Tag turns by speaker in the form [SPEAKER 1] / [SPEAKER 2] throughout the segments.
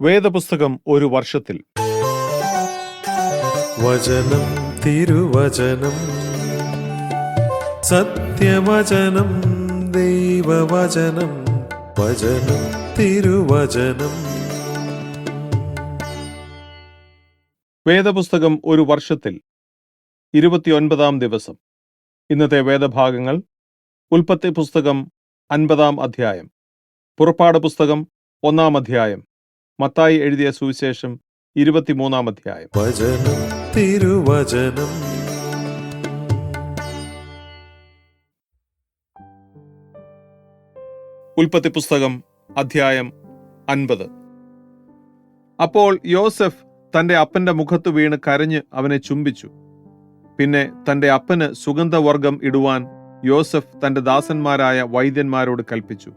[SPEAKER 1] വേദപുസ്തകം ഒരു വർഷത്തിൽ.
[SPEAKER 2] വചനം തിരുവചനം സത്യവചനം ദൈവവചനം വചനം തിരുവചനം.
[SPEAKER 1] വേദപുസ്തകം ഒരു വർഷത്തിൽ ഇരുപത്തിയൊൻപതാം ദിവസം. ഇന്നത്തെ വേദഭാഗങ്ങൾ ഉൽപ്പത്തി പുസ്തകം അൻപതാം അധ്യായം പുറപ്പാട് പുസ്തകം ഒന്നാം അധ്യായം. മത്തായി എഴുതിയ സുവിശേഷം ഇരുപത്തിമൂന്നാം അധ്യായം.
[SPEAKER 2] വചനം തിരുവചനം.
[SPEAKER 1] ഉൽപ്പത്തി പുസ്തകം അധ്യായം അൻപത്. അപ്പോൾ യോസഫ് തന്റെ അപ്പന്റെ മുഖത്ത് വീണ് കരഞ്ഞ് അവനെ ചുംബിച്ചു. പിന്നെ തന്റെ അപ്പന് സുഗന്ധവർഗം ഇടുവാൻ യോസഫ് തന്റെ ദാസന്മാരായ വൈദ്യന്മാരോട് കൽപ്പിച്ചു.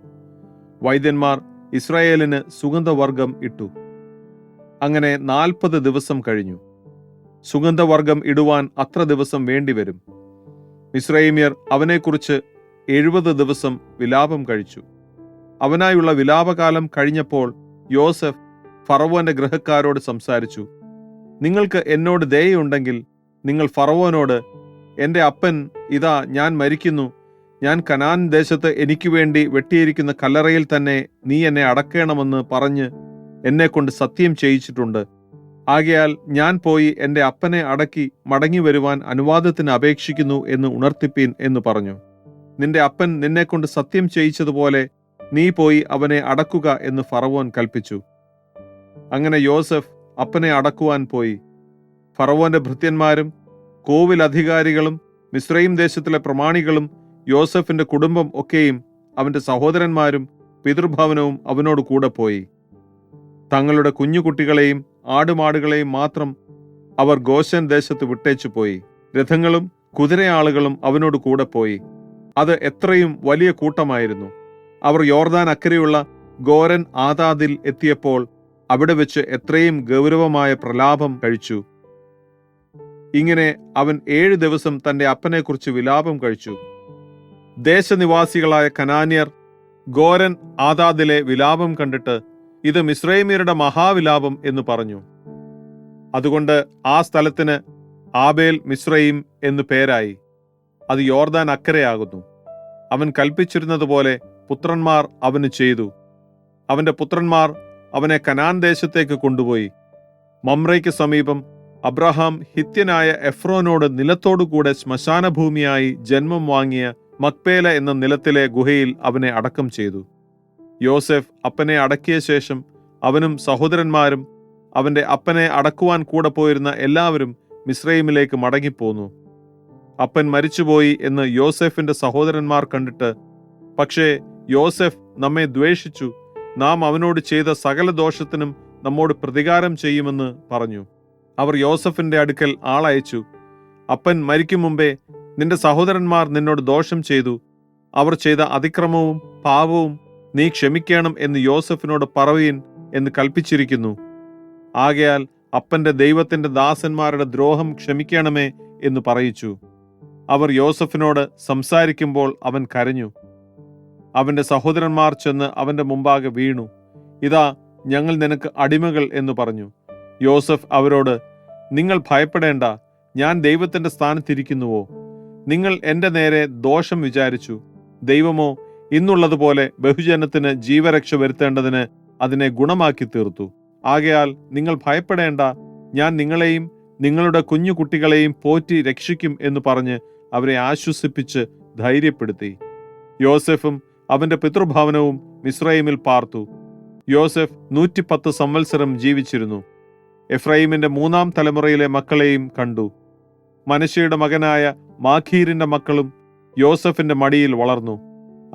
[SPEAKER 1] വൈദ്യന്മാർ ഇസ്രായേലിന് സുഗന്ധവർഗം ഇട്ടു. അങ്ങനെ നാൽപ്പത് ദിവസം കഴിഞ്ഞു. സുഗന്ധവർഗം ഇടുവാൻ അത്ര ദിവസം വേണ്ടിവരും. ഇസ്രയേമ്യർ അവനെക്കുറിച്ച് എഴുപത് ദിവസം വിലാപം കഴിച്ചു. അവനായുള്ള വിലാപകാലം കഴിഞ്ഞപ്പോൾ യോസഫ് ഫറവോന്റെ ഗ്രഹക്കാരോട് സംസാരിച്ചു നിങ്ങൾക്ക് എന്നോട് ദയയുണ്ടെങ്കിൽ നിങ്ങൾ ഫറവോനോട് എന്റെ അപ്പൻ ഇതാ ഞാൻ മരിക്കുന്നു ഞാൻ കനാൻ ദേശത്ത് എനിക്ക് വേണ്ടി വെട്ടിയിരിക്കുന്ന കല്ലറയിൽ തന്നെ നീ എന്നെ അടക്കണമെന്ന് പറഞ്ഞ് എന്നെ കൊണ്ട് സത്യം ചെയ്യിച്ചിട്ടുണ്ട്. ആകയാൽ ഞാൻ പോയി എന്റെ അപ്പനെ അടക്കി മടങ്ങി വരുവാൻ അനുവാദത്തിന് അപേക്ഷിക്കുന്നു എന്ന് ഉണർത്തിപ്പീൻ എന്ന് പറഞ്ഞു. നിന്റെ അപ്പൻ നിന്നെക്കൊണ്ട് സത്യം ചെയ്യിച്ചതുപോലെ നീ പോയി അവനെ അടക്കുക എന്ന് ഫറവോൻ കൽപ്പിച്ചു. അങ്ങനെ യോസഫ് അപ്പനെ അടക്കുവാൻ പോയി. ഫറവോന്റെ ഭൃത്യന്മാരും കോവിൽ അധികാരികളും ദേശത്തിലെ പ്രമാണികളും യോസഫിന്റെ കുടുംബം ഒക്കെയും അവന്റെ സഹോദരന്മാരും പിതൃഭവനവും അവനോട് കൂടെ പോയി. തങ്ങളുടെ കുഞ്ഞുകുട്ടികളെയും ആടുമാടുകളെയും മാത്രം അവർ ഗോശൻ ദേശത്ത് വിട്ടേച്ചു പോയി. രഥങ്ങളും കുതിരയാളുകളും അവനോട് കൂടെ പോയി. അത് എത്രയും വലിയ കൂട്ടമായിരുന്നു. അവർ യോർദാൻ അക്കരെയുള്ള ഗോരൻ ആദാദിൽ എത്തിയപ്പോൾ അവിടെ വെച്ച് എത്രയും ഗൗരവമായ പ്രലാപം കഴിച്ചു. ഇങ്ങനെ അവൻ ഏഴ് ദിവസം തന്റെ അപ്പനെക്കുറിച്ച് വിലാപം കഴിച്ചു. ദേശനിവാസികളായ കനാന്യർ ഗോരൻ ആദാദിലെ വിലാപം കണ്ടിട്ട് ഇത് മിശ്രൈമിയരുടെ മഹാവിലാപം എന്ന് പറഞ്ഞു. അതുകൊണ്ട് ആ സ്ഥലത്തിന് ആബേൽ മിശ്രയും എന്നു പേരായി. അത് യോർദാൻ അക്കരയാകുന്നു. അവൻ കൽപ്പിച്ചിരുന്നതുപോലെ പുത്രന്മാർ അവന് ചെയ്തു. അവന്റെ പുത്രന്മാർ അവനെ കനാൻ ദേശത്തേക്ക് കൊണ്ടുപോയി. മമ്രയ്ക്ക് സമീപം അബ്രഹാം ഹിത്യനായ എഫ്രോനോട് നിലത്തോടുകൂടെ ശ്മശാനഭൂമിയായി ജന്മം വാങ്ങിയ മക്പേല എന്ന നിലത്തിലെ ഗുഹയിൽ അവനെ അടക്കം ചെയ്തു. യോസെഫ് അപ്പനെ അടക്കിയ ശേഷം അവനും സഹോദരന്മാരും അവന്റെ അപ്പനെ അടക്കുവാൻ കൂടെ പോയിരുന്ന എല്ലാവരും മിസ്രൈമിലേക്ക് മടങ്ങിപ്പോന്നു. അപ്പൻ മരിച്ചുപോയി എന്ന് യോസെഫിന്റെ സഹോദരന്മാർ കണ്ടിട്ട് പക്ഷേ യോസെഫ് നമ്മെ ദ്വേഷിച്ചു. നാം അവനോട് ചെയ്ത സകല ദോഷത്തിനും നമ്മോട് പ്രതികാരം ചെയ്യുമെന്ന് പറഞ്ഞു. അവർ യോസഫിന്റെ അടുക്കൽ ആളയച്ചു. അപ്പൻ മരിക്കും മുമ്പേ നിന്റെ സഹോദരന്മാർ നിന്നോട് ദോഷം ചെയ്തു. അവർ ചെയ്ത അതിക്രമവും പാപവും നീ ക്ഷമിക്കണം എന്ന് യോസഫിനോട് പറവീൻ എന്ന് കൽപ്പിച്ചിരിക്കുന്നു. ആകയാൽ അപ്പന്റെ ദൈവത്തിന്റെ ദാസന്മാരുടെ ദ്രോഹം ക്ഷമിക്കണമേ എന്ന് പറയിച്ചു. അവർ യോസഫിനോട് സംസാരിക്കുമ്പോൾ അവൻ കരഞ്ഞു. അവന്റെ സഹോദരന്മാർ ചെന്ന് അവന്റെ മുമ്പാകെ വീണു. ഇതാ ഞങ്ങൾ നിനക്ക് അടിമകൾ എന്ന് പറഞ്ഞു. യോസഫ് അവരോട് നിങ്ങൾ ഭയപ്പെടേണ്ട. ഞാൻ ദൈവത്തിന്റെ സ്ഥാനത്തിരിക്കുന്നുവോ നിങ്ങൾ എന്റെ നേരെ ദോഷം വിചാരിച്ചു. ദൈവമോ ഇന്നുള്ളതുപോലെ ബഹുജനത്തിന് ജീവരക്ഷ വരുത്തേണ്ടതിന് അതിനെ ഗുണമാക്കി തീർത്തു. ആകയാൽ നിങ്ങൾ ഭയപ്പെടേണ്ട ഞാൻ നിങ്ങളെയും നിങ്ങളുടെ കുഞ്ഞു കുട്ടികളെയും പോറ്റി രക്ഷിക്കും എന്ന് പറഞ്ഞ് അവരെ ആശ്വസിപ്പിച്ച് ധൈര്യപ്പെടുത്തി. യോസെഫും അവന്റെ പിതൃഭവനവും മിസ്രൈമിൽ പാർത്തു. യോസെഫ് നൂറ്റിപ്പത്ത് സംവത്സരം ജീവിച്ചിരുന്നു. എഫ്രൈമിന്റെ മൂന്നാം തലമുറയിലെ മക്കളെയും കണ്ടു. മനശയുടെ മകനായ മാഖീരിന്റെ മക്കളും യോസഫിന്റെ മടിയിൽ വളർന്നു.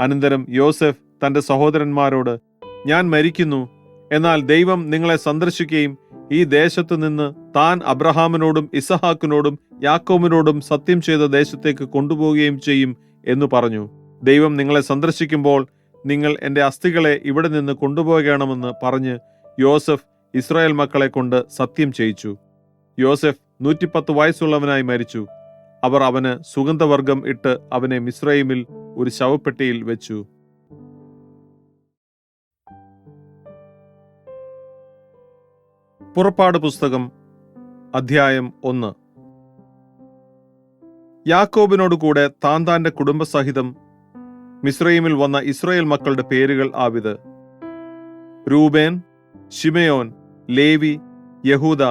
[SPEAKER 1] അനന്തരം യോസഫ് തന്റെ സഹോദരന്മാരോട് ഞാൻ മരിക്കുന്നു. എന്നാൽ ദൈവം നിങ്ങളെ സന്ദർശിക്കുകയും ഈ ദേശത്തു നിന്ന് താൻ അബ്രഹാമിനോടും ഇസഹാക്കിനോടും യാക്കോമിനോടും സത്യം ചെയ്ത ദേശത്തേക്ക് കൊണ്ടുപോവുകയും ചെയ്യും എന്ന് പറഞ്ഞു. ദൈവം നിങ്ങളെ സന്ദർശിക്കുമ്പോൾ നിങ്ങൾ എന്റെ അസ്ഥികളെ ഇവിടെ നിന്ന് കൊണ്ടുപോകണമെന്ന് പറഞ്ഞ് യോസഫ് ഇസ്രായേൽ മക്കളെ കൊണ്ട് സത്യം ചെയ്യിച്ചു. യോസെഫ് നൂറ്റിപ്പത്ത് വയസ്സുള്ളവനായി മരിച്ചു. അവർ അവന് സുഗന്ധവർഗം ഇട്ട് അവനെ മിസ്രൈമിൽ ഒരു ശവപ്പെട്ടിയിൽ വെച്ചു. പുറപ്പാട് പുസ്തകം അധ്യായം ഒന്ന്. യാക്കോബിനോട് കൂടെ താൻ താന്റെ കുടുംബസഹിതം മിസ്രൈമിൽ വന്ന ഇസ്രയേൽ മക്കളുടെ പേരുകൾ ആവിത്. രൂബേൻ ഷിമയോൻ ലേവി യഹൂദ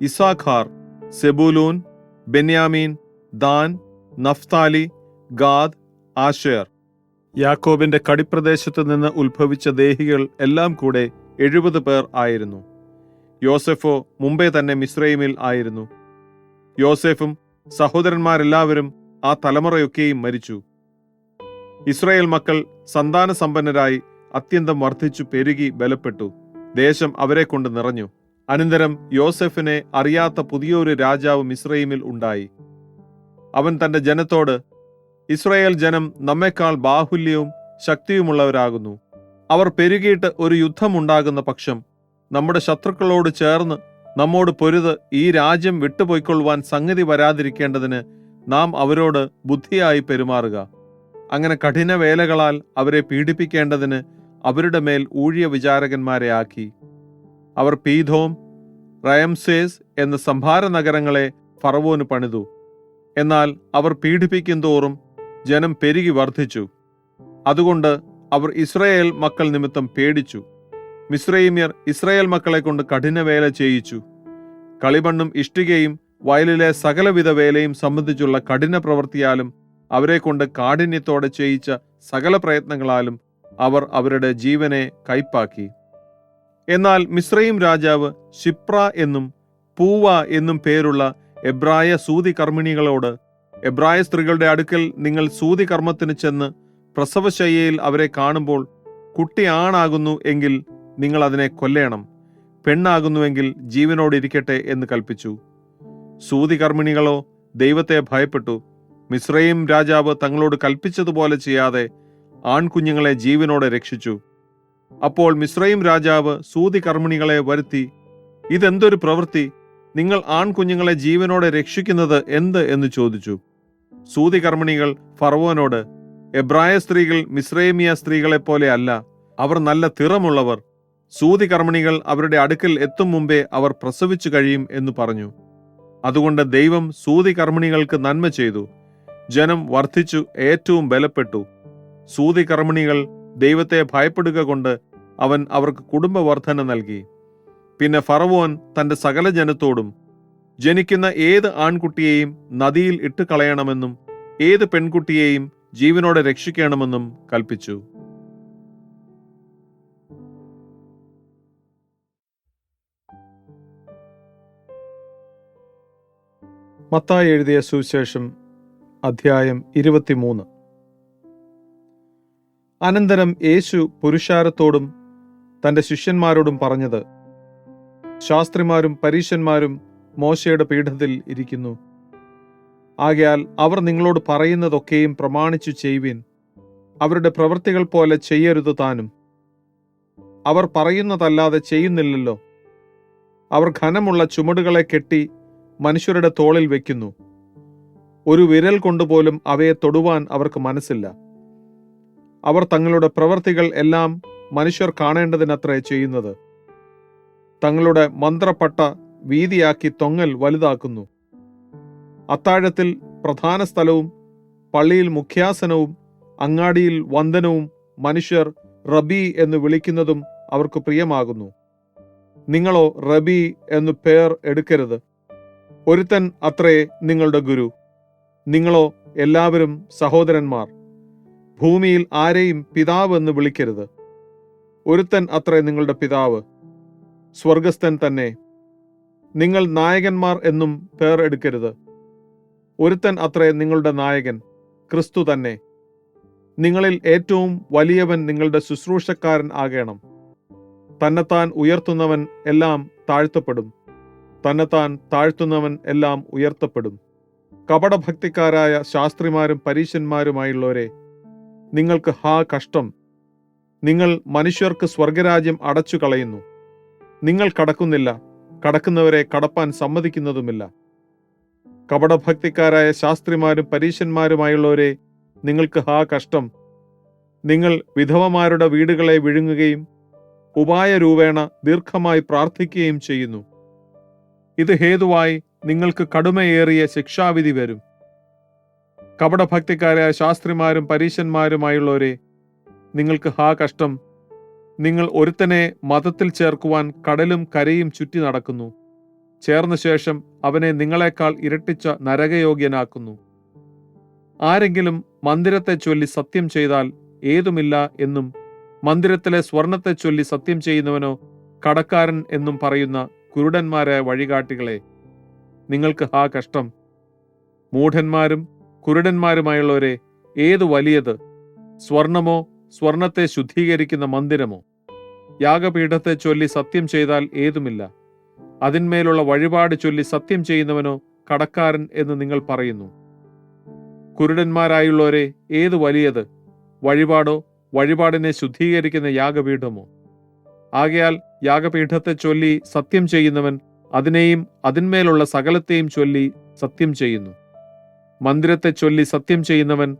[SPEAKER 1] Issachar Zebulun Benjamin Dan Naphtali Gad Asher യാക്കോബിന്റെ കടിപ്രദേശത്ത് നിന്ന് ഉത്ഭവിച്ച ദേഹികൾ എല്ലാം കൂടെ എഴുപത് പേർ ആയിരുന്നു. യോസെഫോ മുമ്പേ തന്നെ മിസ്രൈമിൽ ആയിരുന്നു. യോസെഫും സഹോദരന്മാരെല്ലാവരും ആ തലമുറയൊക്കെയും മരിച്ചു. ഇസ്രായേൽ മക്കൾ സന്താന സമ്പന്നരായി അത്യന്തം വർദ്ധിച്ചു പെരുകി ബലപ്പെട്ടു. ദേശം അവരെ കൊണ്ട് നിറഞ്ഞു. അനന്തരം യോസെഫിനെ അറിയാത്ത പുതിയൊരു രാജാവ് മിസ്രൈമിൽ ഉണ്ടായി. അവൻ തന്റെ ജനത്തോട് ഇസ്രയേൽ ജനം നമ്മെക്കാൾ ബാഹുല്യവും ശക്തിയുമുള്ളവരാകുന്നു. അവർ പെരുകിയിട്ട് ഒരു യുദ്ധമുണ്ടാകുന്ന പക്ഷം നമ്മുടെ ശത്രുക്കളോട് ചേർന്ന് നമ്മോട് പൊരുത് ഈ രാജ്യം വിട്ടുപോയിക്കൊള്ളുവാൻ സംഗതി വരാതിരിക്കേണ്ടതിന് നാം അവരോട് ബുദ്ധിയായി പെരുമാറുക. അങ്ങനെ കഠിന വേലകളാൽ അവരെ പീഡിപ്പിക്കേണ്ടതിന് അവരുടെ മേൽ ഊഴിയ വിചാരകന്മാരെ ആക്കി. അവർ പീഥോം റയംസേസ് എന്ന സംഭാര നഗരങ്ങളെ ഫറവോന് പണിതു. എന്നാൽ അവർ പീഡിപ്പിക്കും തോറും ജനം പെരുകി വർദ്ധിച്ചു. അതുകൊണ്ട് അവർ ഇസ്രയേൽ മക്കൾ നിമിത്തം പേടിച്ചു. മിസ്രൈമ്യർ ഇസ്രയേൽ മക്കളെ കൊണ്ട് കഠിനവേല ചെയ്യിച്ചു. കളിമണ്ണും ഇഷ്ടികയും വയലിലെ സകലവിധ വേലയും സംബന്ധിച്ചുള്ള കഠിന പ്രവൃത്തിയാലും അവരെ കൊണ്ട് കാഠിന്യത്തോടെ ചെയ്യിച്ച സകല പ്രയത്നങ്ങളാലും അവർ അവരുടെ ജീവനെ കൈപ്പാക്കി. എന്നാൽ മിശ്രയും രാജാവ് ഷിപ്ര എന്നും പൂവ എന്നും പേരുള്ള എബ്രായ സൂതി കർമ്മിണികളോട് എബ്രായ സ്ത്രീകളുടെ അടുക്കൽ നിങ്ങൾ സൂതി കർമ്മത്തിന് ചെന്ന് പ്രസവശയ്യയിൽ അവരെ കാണുമ്പോൾ കുട്ടി ആണാകുന്നു എങ്കിൽ നിങ്ങൾ അതിനെ കൊല്ലേണം പെണ്ണാകുന്നുവെങ്കിൽ ജീവനോടിരിക്കട്ടെ എന്ന് കൽപ്പിച്ചു സൂതി കർമ്മിണികളോ ദൈവത്തെ ഭയപ്പെട്ടു. മിശ്രയും രാജാവ് തങ്ങളോട് കൽപ്പിച്ചതുപോലെ ചെയ്യാതെ ആൺകുഞ്ഞുങ്ങളെ ജീവനോടെ രക്ഷിച്ചു. അപ്പോൾ മിശ്രയും രാജാവ് സൂതി കർമ്മിണികളെ വരുത്തി ഇതെന്തൊരു പ്രവൃത്തി? നിങ്ങൾ ആൺകുഞ്ഞുങ്ങളെ ജീവനോടെ രക്ഷിക്കുന്നത് എന്ത്? എന്ന് ചോദിച്ചു. സൂതി കർമ്മിണികൾ ഫർവോനോട് എബ്രായ സ്ത്രീകൾ മിശ്രൈമിയ സ്ത്രീകളെ പോലെ അല്ല അവർ നല്ല തിറമുള്ളവർ. സൂതി കർമ്മിണികൾ അവരുടെ അടുക്കൽ എത്തും മുമ്പേ അവർ പ്രസവിച്ചു കഴിയും എന്ന് പറഞ്ഞു. അതുകൊണ്ട് ദൈവം സൂതി കർമ്മിണികൾക്ക് നന്മ ചെയ്തു. ജനം വർദ്ധിച്ചു ഏറ്റവും ബലപ്പെട്ടു. സൂതി കർമ്മിണികൾ ദൈവത്തെ ഭയപ്പെടുക കൊണ്ട് അവൻ അവർക്ക് കുടുംബവർദ്ധന നൽകി. പിന്നെ ഫറവോൻ തന്റെ സകല ജനത്തോടും ജനിക്കുന്ന ഏത് ആൺകുട്ടിയെയും നദിയിൽ ഇട്ട് കളയണമെന്നും ഏത് പെൺകുട്ടിയെയും ജീവനോടെ രക്ഷിക്കണമെന്നും കൽപ്പിച്ചു. മത്തായി എഴുതിയ സുവിശേഷം അധ്യായം ഇരുപത്തിമൂന്ന്. അനന്തരം യേശു പുരുഷാരത്തോടും തന്റെ ശിഷ്യന്മാരോടും പറഞ്ഞത് ശാസ്ത്രിമാരും പരീശന്മാരും മോശയുടെ പീഠത്തിൽ ഇരിക്കുന്നു. ആകയാൽ അവർ നിങ്ങളോട് പറയുന്നതൊക്കെയും പ്രമാണിച്ചു ചെയ്യുവിൻ. അവരുടെ പ്രവൃത്തികൾ പോലെ ചെയ്യരുത് താനും. അവർ പറയുന്നതല്ലാതെ ചെയ്യുന്നില്ലല്ലോ. അവർ ഘനമുള്ള ചുമടുകളെ കെട്ടി മനുഷ്യരുടെ തോളിൽ വെക്കുന്നു. ഒരു വിരൽ കൊണ്ടുപോലും അവയെ തൊടുവാൻ അവർക്ക് മനസ്സില്ല. അവർ തങ്ങളുടെ പ്രവൃത്തികൾ എല്ലാം മനുഷ്യർ കാണേണ്ടതിനത്രേ ചെയ്യുന്നത്. തങ്ങളുടെ മന്ത്രപ്പട്ട വീതിയാക്കി തൊങ്ങൽ വലുതാക്കുന്നു. അത്താഴത്തിൽ പ്രധാന സ്ഥലവും പള്ളിയിൽ മുഖ്യാസനവും അങ്ങാടിയിൽ വന്ദനവും മനുഷ്യർ റബി എന്ന് വിളിക്കുന്നതും അവർക്ക് പ്രിയമാകുന്നു. നിങ്ങളോ റബി എന്നു പേർ എടുക്കരുത്. ഒരുത്തൻ അത്രേ നിങ്ങളുടെ ഗുരു. നിങ്ങളോ എല്ലാവരും സഹോദരന്മാർ. ഭൂമിയിൽ ആരെയും പിതാവ് എന്ന് വിളിക്കരുത്. ഒരുത്തൻ അത്രേ നിങ്ങളുടെ പിതാവ്. സ്വർഗസ്ഥൻ തന്നെ. നിങ്ങൾ നായകന്മാർ എന്നും പേർ എടുക്കരുത്. ഒരുത്തൻ അത്രേ നിങ്ങളുടെ നായകൻ ക്രിസ്തു തന്നെ. നിങ്ങളിൽ ഏറ്റവും വലിയവൻ നിങ്ങളുടെ ശുശ്രൂഷക്കാരൻ ആകേണം. തന്നെത്താൻ ഉയർത്തുന്നവൻ എല്ലാം താഴ്ത്തപ്പെടും. തന്നെത്താൻ താഴ്ത്തുന്നവൻ എല്ലാം ഉയർത്തപ്പെടും. കപടഭക്തിക്കാരായ ശാസ്ത്രിമാരും പരീശന്മാരുമായുള്ളവരെ നിങ്ങൾക്ക് ഹാ കഷ്ടം നിങ്ങൾ മനുഷ്യർക്ക് സ്വർഗരാജ്യം അടച്ചു കളയുന്നു നിങ്ങൾ കടക്കുന്നില്ല. കടക്കുന്നവരെ കടപ്പാൻ സമ്മതിക്കുന്നതുമില്ല. കപടഭക്തിക്കാരായ ശാസ്ത്രിമാരും പരീശന്മാരുമായുള്ളവരെ നിങ്ങൾക്ക് ഹാ കഷ്ടം. നിങ്ങൾ വിധവമാരുടെ വീടുകളെ വിഴുങ്ങുകയും ഉപായ രൂപേണ ദീർഘമായി പ്രാർത്ഥിക്കുകയും ചെയ്യുന്നു. ഇത് ഹേതുവായി നിങ്ങൾക്ക് കടുമയേറിയ ശിക്ഷാവിധി വരും. കപടഭക്തിക്കാരായ ശാസ്ത്രിമാരും പരീശന്മാരുമായുള്ളവരെ നിങ്ങൾക്ക് ഹാ കഷ്ടം. നിങ്ങൾ ഒരുത്തനെ മതത്തിൽ ചേർക്കുവാൻ കടലും കരയും ചുറ്റി നടക്കുന്നു. ചേർന്ന ശേഷം അവനെ നിങ്ങളെക്കാൾ ഇരട്ടിച്ച നരകയോഗ്യനാക്കുന്നു. ആരെങ്കിലും മന്ദിരത്തെ ചൊല്ലി സത്യം ചെയ്താൽ ഏതുമില്ല എന്നും മന്ദിരത്തിലെ സ്വർണത്തെ ചൊല്ലി സത്യം ചെയ്യുന്നവനോ കടക്കാരൻ എന്നും പറയുന്ന കുരുടന്മാരായ വഴികാട്ടികളെ നിങ്ങൾക്ക് ഹാ കഷ്ടം. മൂഢന്മാരും കുരുടന്മാരുമായുള്ളവരെ ഏതു വലിയത്? സ്വർണമോ സ്വർണത്തെ ശുദ്ധീകരിക്കുന്ന മന്ദിരമോ? യാഗപീഠത്തെ ചൊല്ലി സത്യം ചെയ്താൽ ഏതുമില്ല? അതിന്മേലുള്ള വഴിപാട് ചൊല്ലി സത്യം ചെയ്യുന്നവനോ കടക്കാരൻ എന്ന് നിങ്ങൾ പറയുന്നു. കുരുടന്മാരായുള്ളവരെ ഏത് വലിയത്? വഴിപാടോ വഴിപാടിനെ ശുദ്ധീകരിക്കുന്ന യാഗപീഠമോ? ആകയാൽ യാഗപീഠത്തെ ചൊല്ലി സത്യം ചെയ്യുന്നവൻ അതിനെയും അതിന്മേലുള്ള സകലത്തെയും ചൊല്ലി സത്യം ചെയ്യുന്നു. മന്ദിരത്തെ ചൊല്ലി സത്യം ചെയ്യുന്നവൻ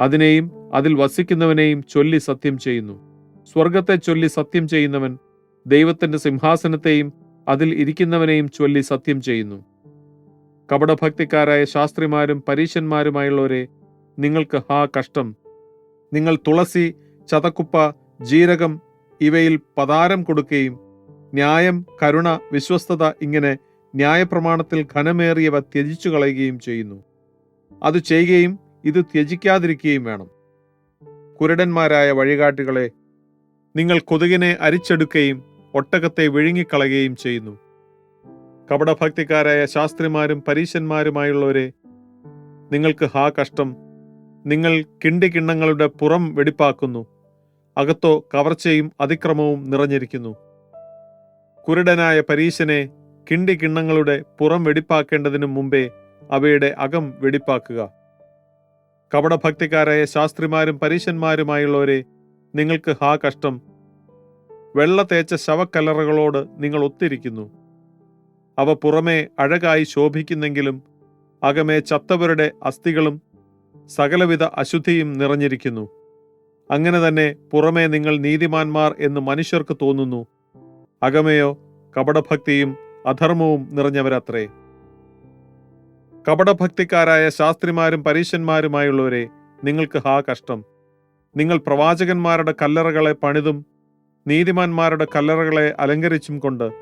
[SPEAKER 1] അതിനെയും അതിൽ വസിക്കുന്നവനെയും ചൊല്ലി സത്യം ചെയ്യുന്നു. സ്വർഗത്തെ ചൊല്ലി സത്യം ചെയ്യുന്നവൻ ദൈവത്തിന്റെ സിംഹാസനത്തെയും അതിൽ ഇരിക്കുന്നവനെയും ചൊല്ലി സത്യം ചെയ്യുന്നു. കപടഭക്തിക്കാരായ ശാസ്ത്രിമാരും പരീശന്മാരുമായുള്ളവരെ നിങ്ങൾക്ക് ഹാ കഷ്ടം. നിങ്ങൾ തുളസി ചതക്കുപ്പ ജീരകം ഇവയിൽ പതാരം കൊടുക്കുകയും ന്യായം കരുണ വിശ്വസ്തത ഇങ്ങനെ ന്യായപ്രമാണത്തിൽ ഘനമേറിയവ ത്യജിച്ചു കളയുകയും ചെയ്യുന്നു. അത് ചെയ്യുകയും ഇത് ത്യജിക്കാതിരിക്കുകയും വേണം. കുരുടന്മാരായ വഴികാട്ടികളെ നിങ്ങൾ കൊതുകിനെ അരിച്ചെടുക്കുകയും ഒട്ടകത്തെ വിഴുങ്ങിക്കളയുകയും ചെയ്യുന്നു. കപടഭക്തിക്കാരായ ശാസ്ത്രിമാരും പരീശന്മാരുമായുള്ളവരെ നിങ്ങൾക്ക് ഹാ കഷ്ടം. നിങ്ങൾ കിണ്ടിക്കിണ്ണങ്ങളുടെ പുറം വെടിപ്പാക്കുന്നു. അകത്തോ കവർച്ചയും അതിക്രമവും നിറഞ്ഞിരിക്കുന്നു. കുരുടനായ പരീശനെ കിണ്ടിക്കിണ്ണങ്ങളുടെ പുറം വെടിപ്പാക്കേണ്ടതിനു മുമ്പേ അവയുടെ അകം വെടിപ്പാക്കുക. കപടഭക്തിക്കാരായ ശാസ്ത്രിമാരും പരീശന്മാരുമായുള്ളവരെ നിങ്ങൾക്ക് ഹാ കഷ്ടം വെള്ള തേച്ച ശവക്കല്ലറകളോട് നിങ്ങൾ ഒത്തിരിക്കുന്നു. അവ പുറമേ അഴകായി ശോഭിക്കുന്നെങ്കിലും അകമേ ചത്തവരുടെ അസ്ഥികളും സകലവിധ അശുദ്ധിയും നിറഞ്ഞിരിക്കുന്നു. അങ്ങനെ തന്നെ പുറമേ നിങ്ങൾ നീതിമാന്മാർ എന്ന് മനുഷ്യർക്ക് തോന്നുന്നു. അകമയോ കപടഭക്തിയും അധർമ്മവും നിറഞ്ഞവരത്രേ. കപടഭക്തിക്കാരായ ശാസ്ത്രിമാരും പരീശന്മാരുമായുള്ളവരെ നിങ്ങൾക്ക് ഹാ കഷ്ടം. നിങ്ങൾ പ്രവാചകന്മാരുടെ കല്ലറകളെ പണിതും നീതിമാന്മാരുടെ കല്ലറകളെ അലങ്കരിച്ചും കൊണ്ട്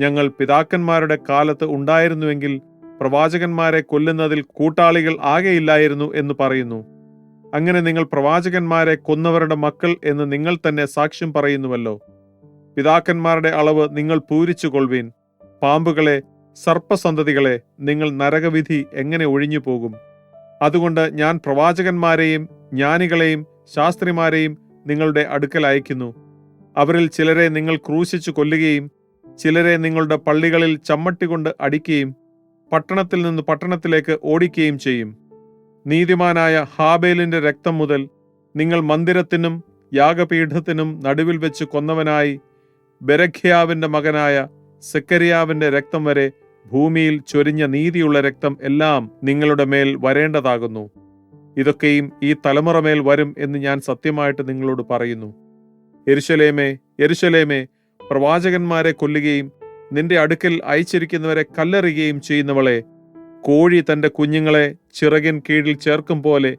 [SPEAKER 1] ഞങ്ങൾ പിതാക്കന്മാരുടെ കാലത്ത് ഉണ്ടായിരുന്നുവെങ്കിൽ പ്രവാചകന്മാരെ കൊല്ലുന്നതിൽ കൂട്ടാളികൾ ആകെയില്ലായിരുന്നു എന്ന് പറയുന്നു. അങ്ങനെ നിങ്ങൾ പ്രവാചകന്മാരെ കൊന്നവരുടെ മക്കൾ എന്ന് നിങ്ങൾ തന്നെ സാക്ഷ്യം പറയുന്നുവല്ലോ. പിതാക്കന്മാരുടെ അളവ് നിങ്ങൾ പൂരിച്ചു കൊള്ളുവീൻ പാമ്പുകളെ സർപ്പസന്തതികളെ നിങ്ങൾ നരകവിധി എങ്ങനെ ഒഴിഞ്ഞു പോകും? അതുകൊണ്ട് ഞാൻ പ്രവാചകന്മാരെയും ജ്ഞാനികളെയും ശാസ്ത്രിമാരെയും നിങ്ങളുടെ അടുക്കൽ അയക്കുന്നു അവരിൽ ചിലരെ നിങ്ങൾ ക്രൂശിച്ചു കൊല്ലുകയും ചിലരെ നിങ്ങളുടെ പള്ളികളിൽ ചമ്മട്ടി കൊണ്ട് അടിക്കുകയും പട്ടണത്തിൽ നിന്ന് പട്ടണത്തിലേക്ക് ഓടിക്കുകയും ചെയ്യും. നീതിമാനായ ഹാബേലിന്റെ രക്തം മുതൽ നിങ്ങൾ മന്ദിരത്തിനും യാഗപീഠത്തിനും നടുവിൽ വെച്ച് കൊന്നവനായി ബെരഖ്യാവിന്റെ മകനായ സെക്കരിയാവിന്റെ രക്തം വരെ ഭൂമിയിൽ ചൊരിഞ്ഞ നീതിയുള്ള രക്തം എല്ലാം നിങ്ങളുടെ മേൽ വരേണ്ടതാകുന്നു. ഇതൊക്കെയും ഈ തലമുറ മേൽ വരും എന്ന് ഞാൻ സത്യമായിട്ട് നിങ്ങളോട് പറയുന്നു. എരുശലേമേ എരുശലേമേ പ്രവാചകന്മാരെ കൊല്ലുകയും നിന്റെ അടുക്കൽ അയച്ചിരിക്കുന്നവരെ കല്ലെറിയുകയും ചെയ്യുന്നവളെ കോഴി തന്റെ കുഞ്ഞുങ്ങളെ ചിറകിൻ കീഴിൽ ചേർക്കും പോലെ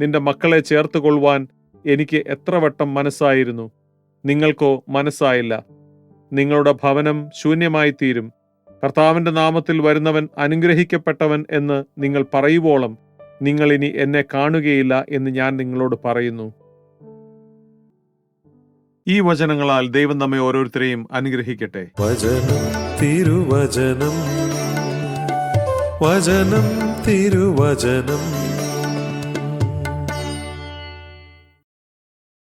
[SPEAKER 1] നിന്റെ മക്കളെ ചേർത്തുകൊള്ളുവാൻ എനിക്ക് എത്ര വട്ടം മനസ്സായിരുന്നു. നിങ്ങൾക്കോ മനസ്സായില്ല. നിങ്ങളുടെ ഭവനം ശൂന്യമായി തീരും കർത്താവിന്റെ നാമത്തിൽ വരുന്നവൻ അനുഗ്രഹിക്കപ്പെട്ടവൻ എന്ന് നിങ്ങൾ പറയുവോളം നിങ്ങൾ ഇനി എന്നെ കാണുകയില്ല എന്ന് ഞാൻ നിങ്ങളോട് പറയുന്നു. ഈ വചനങ്ങളാൽ ദൈവം നമ്മെ ഓരോരുത്തരെയും അനുഗ്രഹിക്കട്ടെ.
[SPEAKER 2] വചനം തിരുവചനം. വചനം തിരുവചനം.